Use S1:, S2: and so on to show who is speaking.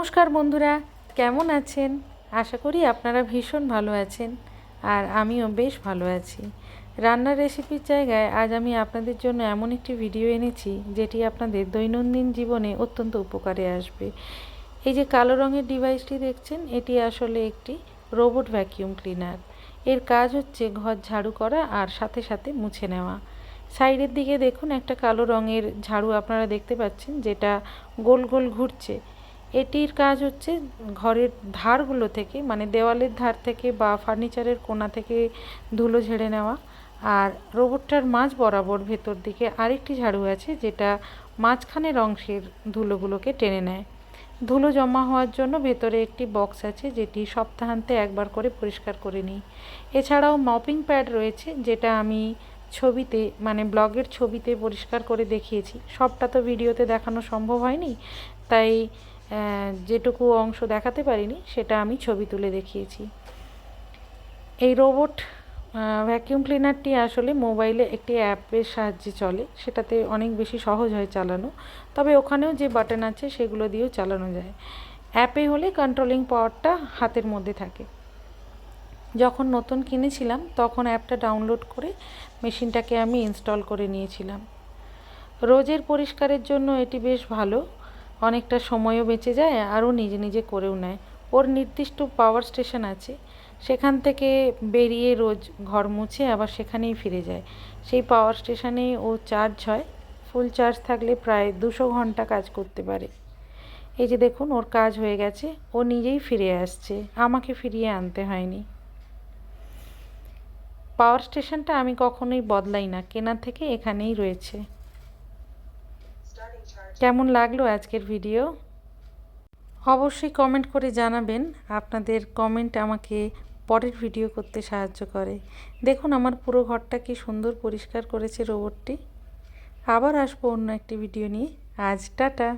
S1: নমস্কার বন্ধুরা, কেমন আছেন? আশা করি আপনারা ভীষণ ভালো আছেন আর আমিও বেশ ভালো আছি। রান্নার রেসিপির জায়গায় আজ আমি আপনাদের জন্য এমন একটি ভিডিও এনেছি, যেটি আপনাদের দৈনন্দিন জীবনে অত্যন্ত উপকারে আসবে। এই যে কালো রঙের ডিভাইসটি দেখছেন, এটি আসলে একটি রোবট ভ্যাকিউম ক্লিনার। এর কাজ হচ্ছে ঘর ঝাড়ু করা আর সাথে সাথে মুছে নেওয়া। সাইডের দিকে দেখুন একটা কালো রঙের ঝাড়ু আপনারা দেখতে পাচ্ছেন, যেটা গোল গোল ঘুরছে। এটির কাজ হচ্ছে ঘরের ধারগুলো থেকে মানে দেওয়ালের ধার থেকে বা ফার্নিচারের কোণা থেকে ধুলো ঝেড়ে নেওয়া। আর রোবটটার মাঝ বরাবর ভেতর দিকে আরেকটি ঝাড়ু আছে, যেটা মাঝখানের অংশের ধুলোগুলোকে টেনে নেয়। ধুলো জমা হওয়ার জন্য ভেতরে একটি বক্স আছে, যেটি সপ্তাহান্তে একবার করে পরিষ্কার করে নিই। এছাড়াও মপিং প্যাড রয়েছে, যেটা আমি ছবিতে মানে ব্লগের ছবিতে পরিষ্কার করে দেখিয়েছি। সবটা তো ভিডিওতে দেখানো সম্ভব হয়নি, তাই যেটুকু অংশ দেখাতে পারিনি, সেটা আমি ছবি তুলে দেখিয়েছি। এই রোবট ভ্যাকিউম ক্লিনারটি আসলে মোবাইলে একটি অ্যাপের সাহায্যে চলে। সেটাতে অনেক বেশি সহজ হয় চালানো। তবে ওখানেও যে বাটন আছে, সেগুলো দিয়েও চালানো যায়। অ্যাপে হলে কন্ট্রোলিং পাওয়ারটা হাতের মধ্যে থাকে। যখন নতুন কিনেছিলাম, তখন অ্যাপটা ডাউনলোড করে মেশিনটাকে আমি ইনস্টল করে নিয়েছিলাম। রোজের পরিষ্কারের জন্য এটি বেশ ভালো। অনেকটা সময়ও বেঁচে যায় আরও নিজে নিজে করেও নেয়। ওর নির্দিষ্ট পাওয়ার স্টেশন আছে। সেখান থেকে বেরিয়ে রোজ ঘর মুছে আবার সেখানেই ফিরে যায়। সেই পাওয়ার স্টেশনে ও চার্জ হয়। ফুল চার্জ থাকলে প্রায় দুশো ঘণ্টা কাজ করতে পারে। এই যে দেখুন, ওর কাজ হয়ে গেছে। ও নিজেই ফিরে আসছে। আমাকে ফিরিয়ে আনতে হয়নি। পাওয়ার স্টেশনটা আমি কখনোই বদলাই না। কেনা থেকে এখানেই রয়েছে। কেমন লাগল আজকের ভিডিও? অবশ্যই কমেন্ট করে জানাবেন। আপনাদের কমেন্ট আমাকে পরের ভিডিও করতে সাহায্য করে। দেখুন, আমার পুরো ঘরটা কি সুন্দর পরিষ্কার করেছে রোবটটি আবার আসব অন্য একটি ভিডিও নিয়ে। আজ টাটা!